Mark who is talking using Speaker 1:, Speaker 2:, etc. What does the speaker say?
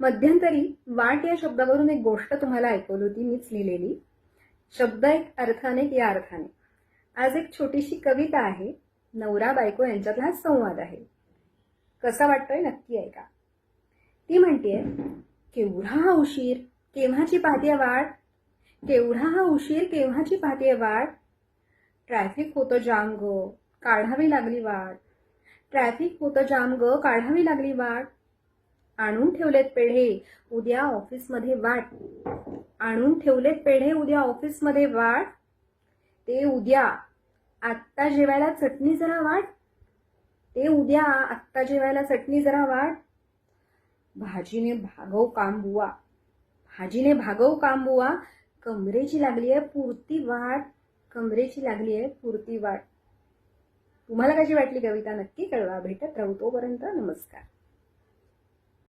Speaker 1: मध्यंतरी वाट या शब्दावरून एक गोष्ट तुम्हाला ऐकवली होती मीच लिहिलेली. शब्द एक अर्थाने या अर्थाने. आज एक छोटीशी कविता आहे नवरा बायको यांच्यातला हा संवाद आहे. कसा वाटतोय नक्की ऐका. ती म्हणतेय केवढा हा उशीर केव्हाची पाहते वाट? केवढा हा उशीर केव्हाची पाहते वाट? ट्रॅफिक होतं जाम ग काढावी लागली वाट. ट्रॅफिक होतं जाम ग काढावी लागली वाट. आणून ठेवलेत पेढे. उद्या ऑफिसमध्ये वाट. आणून ठेवलेत पेढे उद्या ऑफिसमध्ये वाट. ते उद्या. आत्ता जेवायला चटणी जरा वाट. ते उद्या. आत्ता जेवायला चटणी जरा वाट. भाजीने भागव कांबुवा. भाजीने भागव कांबुवा. कमरेची लागली आहे पुरती वाट. कमरेची लागली आहे पुरती वाट. तुम्हाला कशी वाटली कविता? नक्की कळवा. भेटत राहू तोपर्यंत नमस्कार.